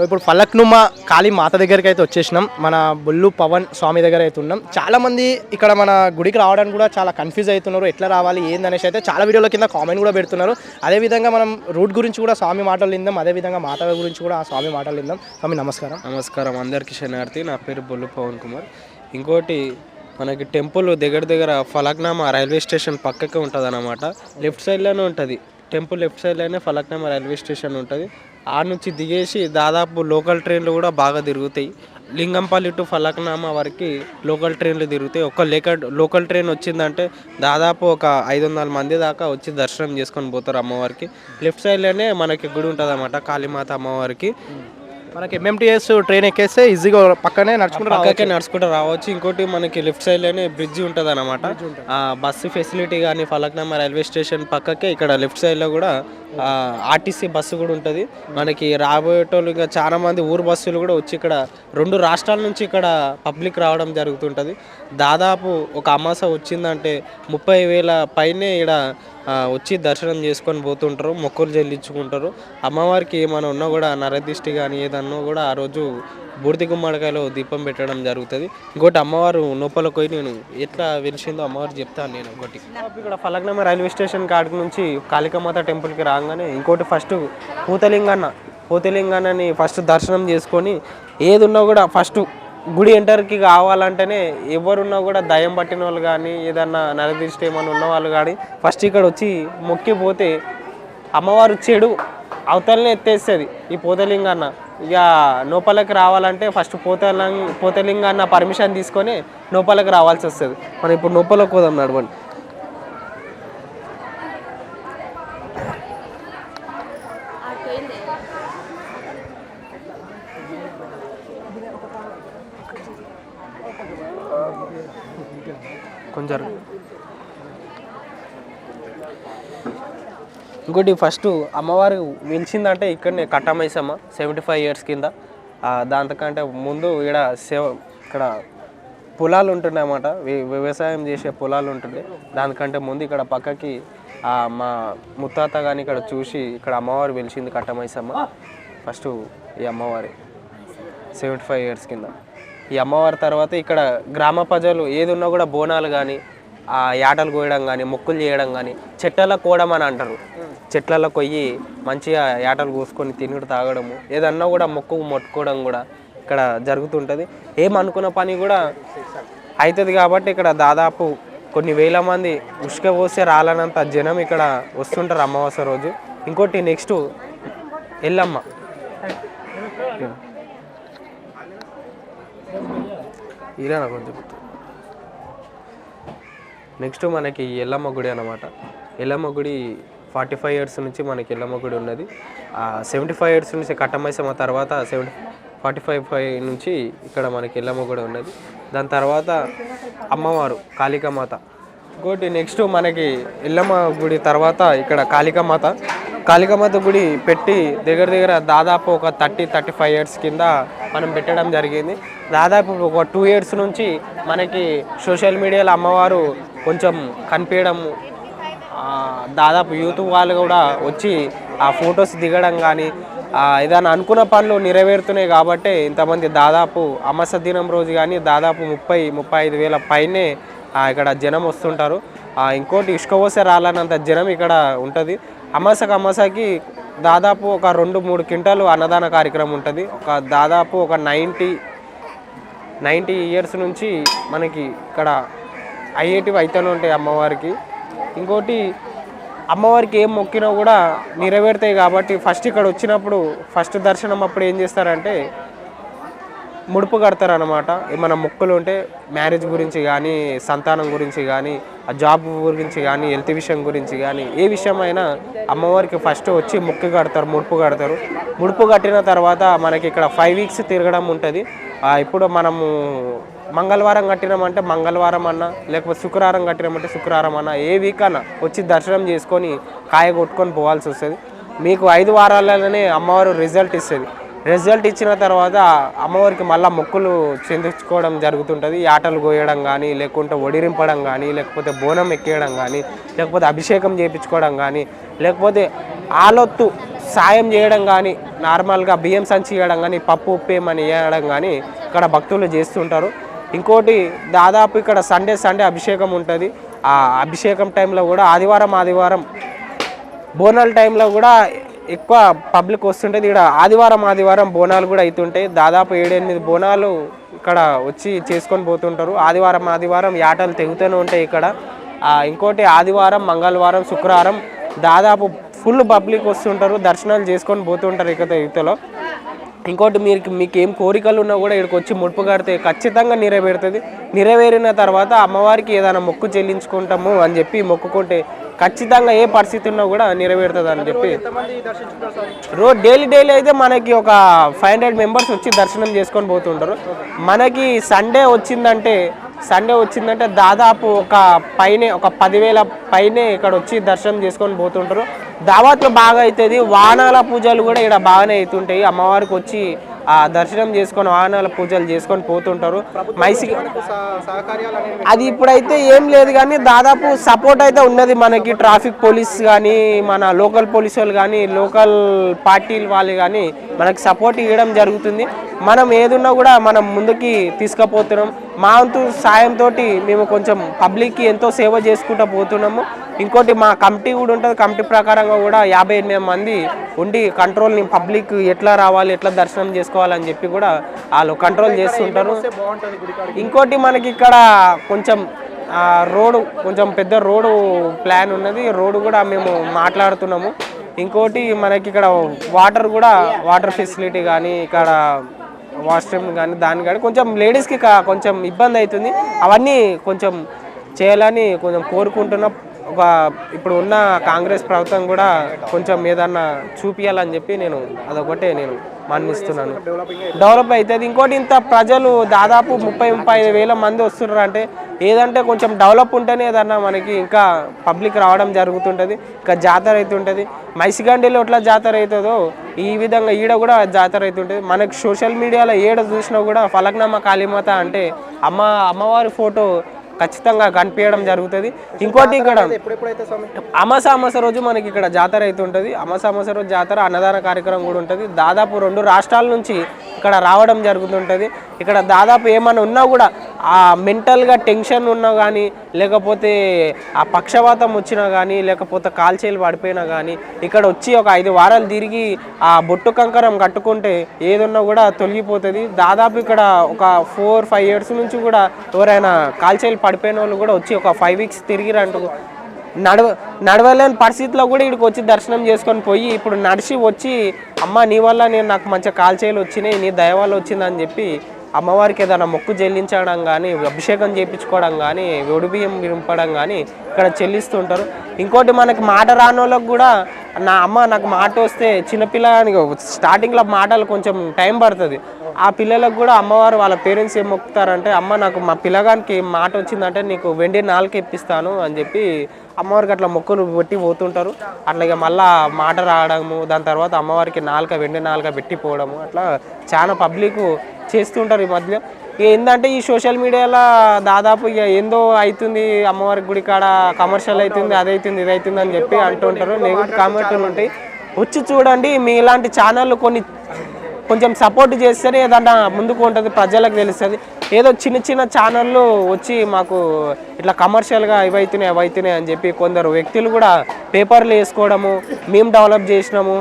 So ఇప్పుడు ఫలక్నుమ కాళీ మాత దగ్గరికి అయితే వచ్చేసినాం. మన బొల్లు పవన్ స్వామి దగ్గర అయితే ఉన్నాం. చాలా మంది ఇక్కడ మన గుడికి రావడానికి కూడా చాలా కన్ఫ్యూజ్ అవుతున్నారు. ఎట్లా రావాలి ఏందనేసి అయితే చాలా వీడియోల కింద కామెంట్ కూడా పెడుతున్నారు. అదేవిధంగా మనం రూట్ గురించి కూడా స్వామి మాటలు విందాం. అదేవిధంగా మాత గురించి కూడా ఆ స్వామి మాటలు విందాం. స్వామి నమస్కారం. నమస్కారం. అందరికీ శనార్థి నా పేరు బొల్లు పవన్ కుమార్. ఇంకోటి మనకి టెంపుల్ దగ్గర దగ్గర ఫలక్నామా రైల్వే స్టేషన్ పక్కకే ఉంటుంది అనమాట లెఫ్ట్ సైడ్లోనే ఉంటుంది. టెంపుల్ లెఫ్ట్ సైడ్లోనే ఫలక్నామా రైల్వే స్టేషన్ ఉంటుంది. ఆ నుంచి దిగేసి దాదాపు లోకల్ ట్రైన్లు కూడా బాగా తిరుగుతాయి. లింగంపల్లి టు ఫలక్నామా వరకు లోకల్ ట్రైన్లు తిరుగుతాయి. ఒక లేక లోకల్ ట్రైన్ వచ్చిందంటే దాదాపు ఒక ఐదు వందల మంది దాకా వచ్చి దర్శనం చేసుకొని పోతారు అమ్మవారికి. లెఫ్ట్ సైడ్లోనే మనకి గుడి ఉంటుంది అన్నమాట కాళీమాత అమ్మవారికి. మనకి ఎంఎంటీఎస్ ట్రైన్ ఎక్కేస్తే ఈజీగా పక్కనే నడుచుకుంటూ పక్కకే నడుచుకుంటూ రావచ్చు. ఇంకోటి మనకి లెఫ్ట్ సైడ్లోనే బ్రిడ్జ్ ఉంటుంది. అనమాట బస్సు ఫెసిలిటీ కానీ ఫలక్నామా రైల్వే స్టేషన్ పక్కకే ఇక్కడ లెఫ్ట్ సైడ్లో కూడా ఆర్టీసీ బస్సు కూడా ఉంటుంది. మనకి రాబోయేటోళ్ళు ఇంకా చాలా మంది ఊరు బస్సులు కూడా వచ్చి ఇక్కడ రెండు రాష్ట్రాల నుంచి ఇక్కడ పబ్లిక్ రావడం జరుగుతుంటుంది. దాదాపు ఒక అమాస వచ్చిందంటే ముప్పై వేల పైనే ఇక్కడ వచ్చి దర్శనం చేసుకొని పోతుంటారు మొక్కులు చెల్లించుకుంటారు. అమ్మవారికి ఏమైనా ఉన్నా కూడా నరదిష్టి కానీ ఏదన్నా కూడా ఆ రోజు బూడిద గుమ్మడికాయలో దీపం పెట్టడం జరుగుతుంది. ఇంకోటి అమ్మవారు లోపలికి పోయి నేను ఎట్లా వెలిసిందో అమ్మవారు చెప్తాను నేను ఒకటి. ఇక్కడ ఫలక్నమ రైల్వే స్టేషన్ కాడికి నుంచి కాళికామాత టెంపుల్కి రాగానే ఇంకోటి ఫస్ట్ పూతలింగన్న పూతలింగన్నని ఫస్ట్ దర్శనం చేసుకొని ఏది ఉన్నా కూడా ఫస్ట్ గుడి ఎంటర్కి కావాలంటేనే ఎవరున్నా కూడా దయం పట్టిన వాళ్ళు కానీ ఏదన్నా నరదృష్టి ఏమైనా ఉన్న వాళ్ళు కానీ ఫస్ట్ ఇక్కడ వచ్చి మొక్కిపోతే అమ్మవారు చెడు అవతలనే ఎత్తేస్తుంది. ఈ పోతలింగన్న ఇక లోపలికి రావాలంటే ఫస్ట్ పోతలింగ్ పోతలింగన్న పర్మిషన్ తీసుకొని లోపలికి రావాల్సి వస్తుంది. మనం ఇప్పుడు లోపలికి పోదాం నడవండి కొంచెం ఇంకోటి ఫస్ట్ అమ్మవారు వెలిసిందంటే ఇక్కడనే కట్టమైసమ్మ సెవెంటీ ఫైవ్ ఇయర్స్ కింద దాంతకంటే ముందు ఇక్కడ సేవ ఇక్కడ పొలాలు ఉంటుండే అన్నమాట వ్యవసాయం చేసే పొలాలు ఉంటుండే దానికంటే ముందు ఇక్కడ పక్కకి మా ముత్తాత కానీ ఇక్కడ చూసి ఇక్కడ అమ్మవారు పిలిచింది కట్టమైసమ్మ. ఫస్ట్ ఈ అమ్మవారి సెవెంటీ ఫైవ్ ఇయర్స్ కింద. ఈ అమ్మవారి తర్వాత ఇక్కడ గ్రామ ప్రజలు ఏది ఉన్నా కూడా బోనాలు కానీ ఆ యాటలు కోయడం కానీ మొక్కులు చేయడం కానీ చెట్లలో కోవడం అని అంటారు. చెట్లలో కొయ్యి మంచిగా యాటలు కోసుకొని తినుడు తాగడము ఏదన్నా కూడా మొక్కు మొట్టుకోవడం కూడా ఇక్కడ జరుగుతుంటుంది. ఏమనుకున్న పని కూడా అవుతుంది కాబట్టి ఇక్కడ దాదాపు కొన్ని వేల మంది ఉష్క పోసే రాలనంత జనం ఇక్కడ వస్తుంటారు అమావాస్య రోజు. ఇంకోటి నెక్స్ట్ ఎల్లమ్మ. ఇలా కొంచెం. నెక్స్ట్ మనకి ఎల్లమ్మ గుడి అనమాట ఎల్లమ్మ గుడి ఫార్టీ ఫైవ్ ఇయర్స్ నుంచి మనకి ఎల్లమ్మ గుడి ఉన్నది. సెవెంటీ ఫైవ్ ఇయర్స్ నుంచి కట్టమైసమ్మ తర్వాత సెవెంటీ ఫార్టీ ఫైవ్ ఫైవ్ నుంచి ఇక్కడ మనకి ఎల్లమ్మ గుడి ఉన్నది. దాని తర్వాత అమ్మవారు కాళికామాత ఇంకోటి నెక్స్ట్ మనకి ఎల్లమ్మ గుడి తర్వాత ఇక్కడ కాళికామాత కాళికామాత గుడి పెట్టి దగ్గర దగ్గర దాదాపు ఒక థర్టీ థర్టీ ఫైవ్ ఇయర్స్ కింద మనం పెట్టడం జరిగింది. దాదాపు ఒక టూ ఇయర్స్ నుంచి మనకి సోషల్ మీడియాలో అమ్మవారు కొంచెం కనిపించడము దాదాపు యూత్ వాళ్ళు కూడా వచ్చి ఆ ఫొటోస్ దిగడం కానీ ఏదైనా అనుకున్న పనులు నెరవేరుతున్నాయి కాబట్టి ఇంతమంది దాదాపు అమాస దినం రోజు కానీ దాదాపు ముప్పై ముప్పై ఐదు వేల పైనే ఇక్కడ జనం వస్తుంటారు. ఇంకోటి ఇసుక పోసే రాలనంత జనం ఇక్కడ ఉంటుంది. అమాసకు అమాసకి దాదాపు ఒక రెండు మూడు క్వింటాలు అన్నదాన కార్యక్రమం ఉంటుంది. ఒక దాదాపు ఒక నైంటీ నైంటీ ఇయర్స్ నుంచి మనకి ఇక్కడ అయ్యేటివి అయితేనే ఉంటాయి అమ్మవారికి. ఇంకోటి అమ్మవారికి ఏం మొక్కినా కూడా నెరవేరుతాయి కాబట్టి ఫస్ట్ ఇక్కడ వచ్చినప్పుడు ఫస్ట్ దర్శనం అప్పుడు ఏం చేస్తారంటే ముడుపు కడతారు అనమాట ఏమైనా మొక్కులు ఉంటే మ్యారేజ్ గురించి కానీ సంతానం గురించి కానీ ఆ జాబ్ గురించి కానీ హెల్త్ విషయం గురించి కానీ ఏ విషయమైనా అమ్మవారికి ఫస్ట్ వచ్చి ముక్కు కడతారు ముడుపు కడతారు. ముడుపు కట్టిన తర్వాత మనకి ఇక్కడ ఫైవ్ వీక్స్ తిరగడం ఉంటుంది. ఇప్పుడు మనము మంగళవారం కట్టినామంటే మంగళవారం అన్నా లేకపోతే శుక్రవారం కట్టినామంటే శుక్రవారం అన్నా ఏ వీక్ అన్నా వచ్చి దర్శనం చేసుకొని కాయ కొట్టుకొని పోవాల్సి వస్తుంది. మీకు ఐదు వారాలనే అమ్మవారు రిజల్ట్ ఇస్తుంది. రిజల్ట్ ఇచ్చిన తర్వాత అమ్మవారికి మళ్ళీ మొక్కులు చెందించుకోవడం జరుగుతుంటుంది. ఆటలు కోయడం కానీ లేకుంటే ఒడిరింపడం కానీ లేకపోతే బోనం ఎక్కేయడం కానీ లేకపోతే అభిషేకం చేయించుకోవడం కానీ లేకపోతే ఆలొత్తు సాయం చేయడం కానీ నార్మల్గా బియ్యం సంచి ఇవ్వడం కానీ పప్పు ఉప్పేమని వేయడం ఇవ్వడం కానీ ఇక్కడ భక్తులు చేస్తుంటారు. ఇంకోటి దాదాపు ఇక్కడ సండే సండే అభిషేకం ఉంటుంది. ఆ అభిషేకం టైంలో కూడా ఆదివారం ఆదివారం బోనాల టైంలో కూడా ఎక్కువ పబ్లిక్ వస్తుంటుంది ఇక్కడ ఆదివారం ఆదివారం బోనాలు కూడా అవుతుంటాయి దాదాపు ఏడెనిమిది బోనాలు ఇక్కడ వచ్చి చేసుకొని పోతుంటారు. ఆదివారం ఆదివారం యాటలు తెగుతూనే ఉంటాయి ఇక్కడ. ఇంకోటి ఆదివారం మంగళవారం శుక్రవారం దాదాపు ఫుల్ పబ్లిక్ వస్తుంటారు. దర్శనాలు చేసుకొని పోతుంటారు ఇక్కడ యువతలో ఇంకోటి మీరు మీకు ఏం కోరికలు ఉన్నా కూడా ఇక్కడికి వచ్చి ముడుపు కడితే ఖచ్చితంగా నెరవేరుతుంది. నెరవేరిన తర్వాత అమ్మవారికి ఏదైనా మొక్కు చెల్లించుకుంటాము అని చెప్పి మొక్కుకుంటే ఖచ్చితంగా ఏ పరిస్థితి ఉన్నా కూడా నెరవేరుతుంది అని చెప్పి. రోజు డైలీ డైలీ అయితే మనకి ఒక ఫైవ్ హండ్రెడ్ మెంబర్స్ వచ్చి దర్శనం చేసుకొని పోతుంటారు. మనకి సండే వచ్చిందంటే సండే వచ్చిందంటే దాదాపు ఒక పైనే ఒక పదివేల పైనే ఇక్కడ వచ్చి దర్శనం చేసుకొని పోతుంటారు. దావత్లు బాగా అవుతుంది. వాహనాల పూజలు కూడా ఇక్కడ బాగానే అవుతుంటాయి. అమ్మవారికి వచ్చి ఆ దర్శనం చేసుకొని వాహనాల పూజలు చేసుకొని పోతుంటారు. మైసికి అది ఇప్పుడైతే ఏం లేదు కానీ దాదాపు సపోర్ట్ అయితే ఉన్నది మనకి. ట్రాఫిక్ పోలీస్ కానీ మన లోకల్ పోలీస్ వాళ్ళు కానీ లోకల్ పార్టీల వాళ్ళు కానీ మనకి సపోర్ట్ ఇవ్వడం జరుగుతుంది. మనం ఏదున్నా కూడా మనం ముందుకి తీసుకుపోతున్నాం. మా వంతు సాయంతో మేము కొంచెం పబ్లిక్కి ఎంతో సేవ చేసుకుంటూ పోతున్నాము. ఇంకోటి మా కమిటీ కూడా ఉంటుంది. కమిటీ ప్రకారంగా కూడా యాభై ఎనిమిది మంది ఉండి కంట్రోల్ని పబ్లిక్ ఎట్లా రావాలి ఎట్లా దర్శనం చేసుకోవాలని చెప్పి కూడా వాళ్ళు కంట్రోల్ చేస్తుంటారు. ఇంకోటి మనకి ఇక్కడ కొంచెం రోడ్డు కొంచెం పెద్ద రోడ్డు ప్లాన్ ఉన్నది. రోడ్డు కూడా మేము మాట్లాడుతున్నాము. ఇంకోటి మనకి ఇక్కడ వాటర్ కూడా వాటర్ ఫెసిలిటీ కానీ ఇక్కడ వాష్రూమ్ కానీ దాని కానీ కొంచెం లేడీస్కి కా- కొంచెం ఇబ్బంది అవుతుంది. అవన్నీ కొంచెం చేయాలని కొంచెం కోరుకుంటున్నాం. ఒక ఇప్పుడు ఉన్న కాంగ్రెస్ ప్రభుత్వం కూడా కొంచెం ఏదన్నా చూపించాలని చెప్పి నేను అదొకటే నేను మన్నిస్తున్నాను. డెవలప్ అవుతుంది ఇంకోటి ఇంత ప్రజలు దాదాపు ముప్పై ముప్పై ఐదు వేల మంది వస్తున్నారు అంటే ఏదంటే కొంచెం డెవలప్ ఉంటేనే ఏదన్నా మనకి ఇంకా పబ్లిక్ రావడం జరుగుతుంటుంది. ఇంకా జాతర అవుతుంటుంది మైసిగండిలో ఎట్లా జాతర అవుతుందో ఈ విధంగా ఈడ కూడా జాతర అవుతుంటుంది మనకి సోషల్ మీడియాలో ఏడ చూసినా కూడా ఫలక్నామా కాళీమాత అంటే అమ్మ అమ్మవారి ఫోటో ఖచ్చితంగా కనిపించడం జరుగుతుంది. ఇంకోటి ఇక్కడ అమాస అమాస రోజు మనకి ఇక్కడ జాతర అయితే ఉంటుంది. అమాస అమాస రోజు జాతర అన్నదాన కార్యక్రమం కూడా ఉంటుంది. దాదాపు రెండు రాష్ట్రాల నుంచి ఇక్కడ రావడం జరుగుతుంటుంది. ఇక్కడ దాదాపు ఏమైనా ఉన్నా కూడా ఆ మెంటల్గా టెన్షన్ ఉన్నా కానీ లేకపోతే ఆ పక్షవాతం వచ్చినా కానీ లేకపోతే కాల్చేలు పడిపోయినా కానీ ఇక్కడ వచ్చి ఒక ఐదు వారాలు తిరిగి ఆ బొట్టు కంకరం కట్టుకుంటే ఏదున్నా కూడా తొలగిపోతుంది. దాదాపు ఇక్కడ ఒక ఫోర్ ఫైవ్ ఇయర్స్ నుంచి కూడా ఎవరైనా కాల్చేలు పడిపోయిన వాళ్ళు కూడా వచ్చి ఒక ఫైవ్ వీక్స్ తిరిగిరంటూ నడవ నడవలేని పరిస్థితిలో కూడా ఇక్కడికి వచ్చి దర్శనం చేసుకొని పోయి ఇప్పుడు నడిచి వచ్చి అమ్మ నీ వల్ల నేను నాకు మంచిగా కాల్చేలు వచ్చినాయి నీ దయ వల్ల వచ్చిందని చెప్పి అమ్మవారికి ఏదైనా మొక్కు చెల్లించడం కానీ అభిషేకం చేయించుకోవడం కానీ బియ్యం నింపడం కానీ ఇక్కడ చెల్లిస్తుంటారు. ఇంకోటి మనకి మాట రాని వాళ్ళకి కూడా నా అమ్మ నాకు మాట వస్తే చిన్నపిల్లగానికి స్టార్టింగ్లో మాటలు కొంచెం టైం పడుతుంది. ఆ పిల్లలకు కూడా అమ్మవారు వాళ్ళ పేరెంట్స్ ఏం మొక్కుతారంటే అమ్మ నాకు మా పిల్లగానికి మాట వచ్చిందంటే నీకు వెండి నాలుగు ఇప్పిస్తాను అని చెప్పి అమ్మవారికి అట్లా మొక్కులు పెట్టి పోతుంటారు. అట్లా ఇక మళ్ళా మాట రావడము దాని తర్వాత అమ్మవారికి నాలుక వెండి నాలుక పెట్టిపోవడము అట్లా చాలా పబ్లిక్ చేస్తుంటారు ఈ మధ్య. ఏంటంటే ఈ సోషల్ మీడియాలో దాదాపు ఇక ఏందో అవుతుంది అమ్మవారి గుడి కాడ కమర్షియల్ అవుతుంది అది అవుతుంది ఇది అవుతుంది అని చెప్పి అంటుంటారు. నెగిటివ్ కామెంట్లు ఉంటాయి. వచ్చి చూడండి మీ ఇలాంటి ఛానళ్ళు కొన్ని కొంచెం సపోర్ట్ చేస్తేనే ఏదన్నా ముందుకు ఉంటుంది ప్రజలకు తెలుస్తుంది. ఏదో చిన్న చిన్న ఛానళ్ళు వచ్చి మాకు ఇట్లా కమర్షియల్గా ఇవైతున్నాయి అవైతున్నాయి అని చెప్పి కొందరు వ్యక్తులు కూడా పేపర్లు వేసుకోవడము మేము డెవలప్ చేసినాము.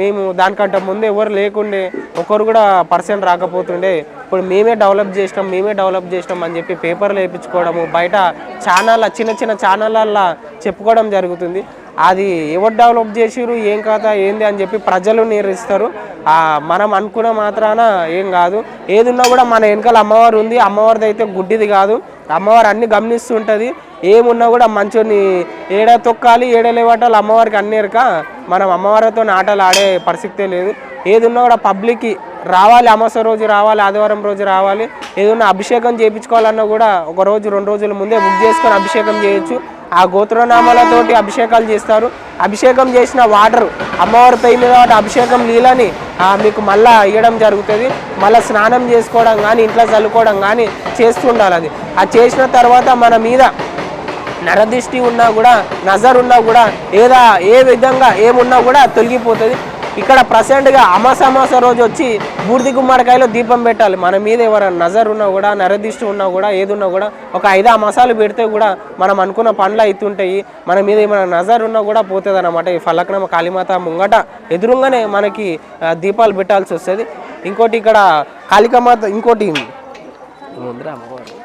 మేము దానికంటే ముందు ఎవరు లేకుండే ఒకరు కూడా పర్సెంట్ రాకపోతుండే. ఇప్పుడు మేమే డెవలప్ చేసినాం మేమే డెవలప్ చేసినాం అని చెప్పి పేపర్లు వేయించుకోవడము బయట ఛానళ్ళ చిన్న చిన్న ఛానళ్ళల్లో చెప్పుకోవడం జరుగుతుంది. అది ఎవరు డెవలప్ చేసిరు ఏం కథ ఏంది అని చెప్పి ప్రజలు నిర్ణయిస్తారు మనం అనుకున్న మాత్రాన ఏం కాదు. ఏదున్నా కూడా మన వెనకాల అమ్మవారు ఉంది అమ్మవారిది అయితే గుడ్డిది కాదు. అమ్మవారు అన్ని గమనిస్తుంటుంది. ఏమున్నా కూడా మంచోని ఏడ తొక్కాలి ఏడ లేవటాలి అమ్మవారికి అన్ని ఎరక మనం అమ్మవారితో ఆటలు ఆడే పరిస్థితే లేదు. ఏదున్నా కూడా పబ్లిక్కి రావాలి అమాస రోజు రావాలి ఆదివారం రోజు రావాలి ఏదైనా అభిషేకం చేయించుకోవాలన్నా కూడా ఒక రోజు రెండు రోజుల ముందే బుక్ చేసుకొని అభిషేకం చేయొచ్చు. ఆ గోత్రనామాలతోటి అభిషేకాలు చేస్తారు. అభిషేకం చేసిన వాటర్ అమ్మవారి పై మీద అభిషేకం నీళ్ళని మీకు మళ్ళా ఇవ్వడం జరుగుతుంది. మళ్ళీ స్నానం చేసుకోవడం కానీ ఇంట్లో చల్లుకోవడం కానీ చేస్తుండాలి అది. అది చేసిన తర్వాత మన మీద నరదిష్టి ఉన్నా కూడా నజర్ ఉన్నా కూడా ఏదా ఏ విధంగా ఏమున్నా కూడా తొలగిపోతుంది. ఇక్కడ ప్రసెంట్గా అమాస రోజు వచ్చి బూర్ది గుమ్మడికాయలో దీపం పెట్టాలి. మన మీద ఎవరైనా నజర్ ఉన్నా కూడా నరదిష్టి ఉన్నా కూడా ఏది ఉన్నా కూడా ఒక ఐదు మసాలు పెడితే కూడా మనం అనుకున్న పనులు అవుతుంటాయి మన మీద ఏమైనా నజర్ ఉన్నా కూడా పోతుంది అనమాట ఈ ఫలక్నమ కాళీమాత ముంగట ఎదురుగానే మనకి దీపాలు పెట్టాల్సి వస్తుంది. ఇంకోటి ఇక్కడ కాళికమాత ఇంకోటి. ముందర అమ్మవారు.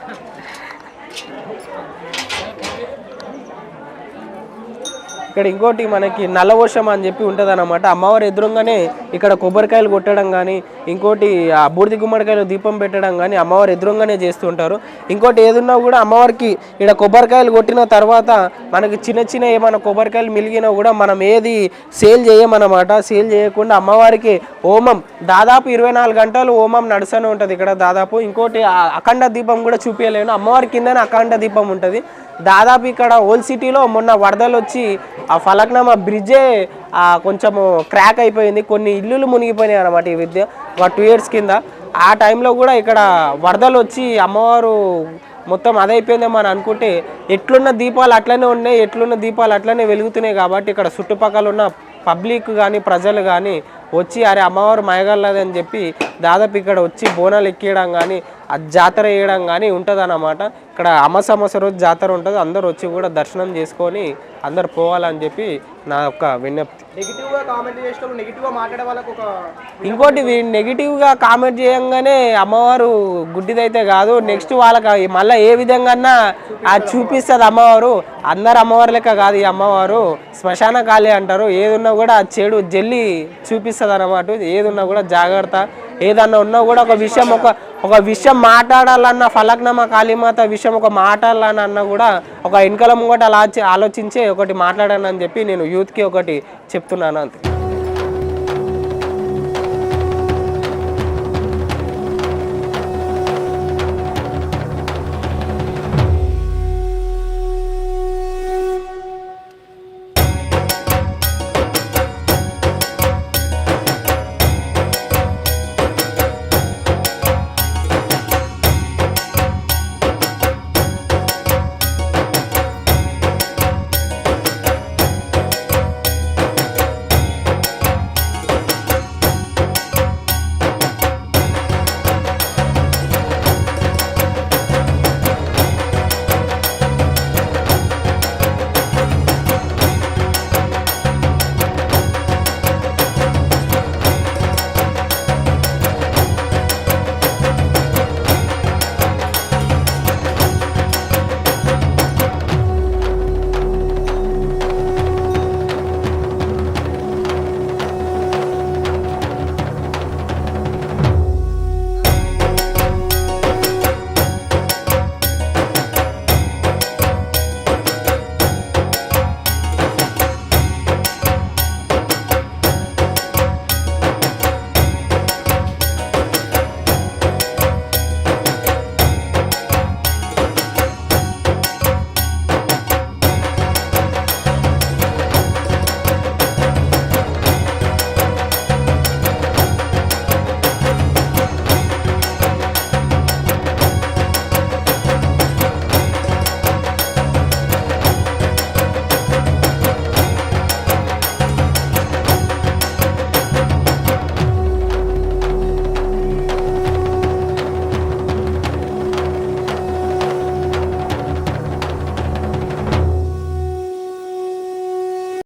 ఇక్కడ ఇంకోటి మనకి నల్లవోషం అని చెప్పి ఉంటుంది అనమాట అమ్మవారు ఎదురుగానే ఇక్కడ కొబ్బరికాయలు కొట్టడం కానీ ఇంకోటి ఆ బూడిది గుమ్మడికాయలు దీపం పెట్టడం కానీ అమ్మవారు ఎదురుగానే చేస్తుంటారు. ఇంకోటి ఏదున్నా కూడా అమ్మవారికి ఇక్కడ కొబ్బరికాయలు కొట్టిన తర్వాత మనకి చిన్న చిన్న ఏమైనా కొబ్బరికాయలు మిలిగినా కూడా మనం ఏది సేల్ చేయమన్నమాట. సేల్ చేయకుండా అమ్మవారికి హోమం దాదాపు ఇరవై నాలుగు గంటలు హోమం నడుస్తూనే ఉంటుంది ఇక్కడ దాదాపు. ఇంకోటి అఖండ దీపం కూడా చూపించలేను అమ్మవారి కిందనే అఖండ దీపం ఉంటుంది. దాదాపు ఇక్కడ ఓల్ సిటీలో మొన్న వరదలు వచ్చి ఆ ఫలక్నామా బ్రిడ్జే కొంచెము క్రాక్ అయిపోయింది. కొన్ని ఇల్లులు మునిగిపోయినాయి అనమాట ఈ విద్య ఒక టూ ఇయర్స్ కింద. ఆ టైంలో కూడా ఇక్కడ వరదలు వచ్చి అమ్మవారు మొత్తం అదైపోయిందేమో అని అనుకుంటే ఎట్లున్న దీపాలు అట్లనే ఉన్నాయి ఎట్లున్న దీపాలు అట్లనే వెలుగుతున్నాయి కాబట్టి ఇక్కడ చుట్టుపక్కల ఉన్న పబ్లిక్ కానీ ప్రజలు కానీ వచ్చి అరే అమ్మవారు మాయగలదని చెప్పి దాదాపు ఇక్కడ వచ్చి బోనాలు ఎక్కియడం కానీ ఆ జాతర వేయడం కానీ ఉంటుంది ఇక్కడ అమాస అమాస రోజు జాతర ఉంటుంది. అందరు వచ్చి కూడా దర్శనం చేసుకొని అందరు పోవాలని చెప్పి నా యొక్క విజ్ఞప్తి ఒక ఇంకోటి నెగిటివ్గా కామెంట్ చేయంగానే అమ్మవారు గుడ్డిదైతే కాదు. నెక్స్ట్ వాళ్ళకి మళ్ళీ ఏ విధంగా ఆ చూపిస్తుంది అమ్మవారు. అందరు అమ్మవారు లెక్క కాదు ఈ అమ్మవారు. శ్మశాన కాళీ అంటారు. ఏదున్నా కూడా ఆ చెడు జల్లి చూపిస్తుంది అన్నమాట ఏదున్నా కూడా జాగ్రత్త. ఏదన్నా ఉన్నా కూడా ఒక విషయం ఒక ఒక విషయం మాట్లాడాలన్న ఫలక్నమ కాళీమాత విషయం ఒక మాట్లాడాలని అన్నా కూడా ఒక వెనకల ముంగట అలా ఆలోచించే ఒకటి మాట్లాడానని చెప్పి నేను యూత్కి ఒకటి చెప్తున్నాను అంతే.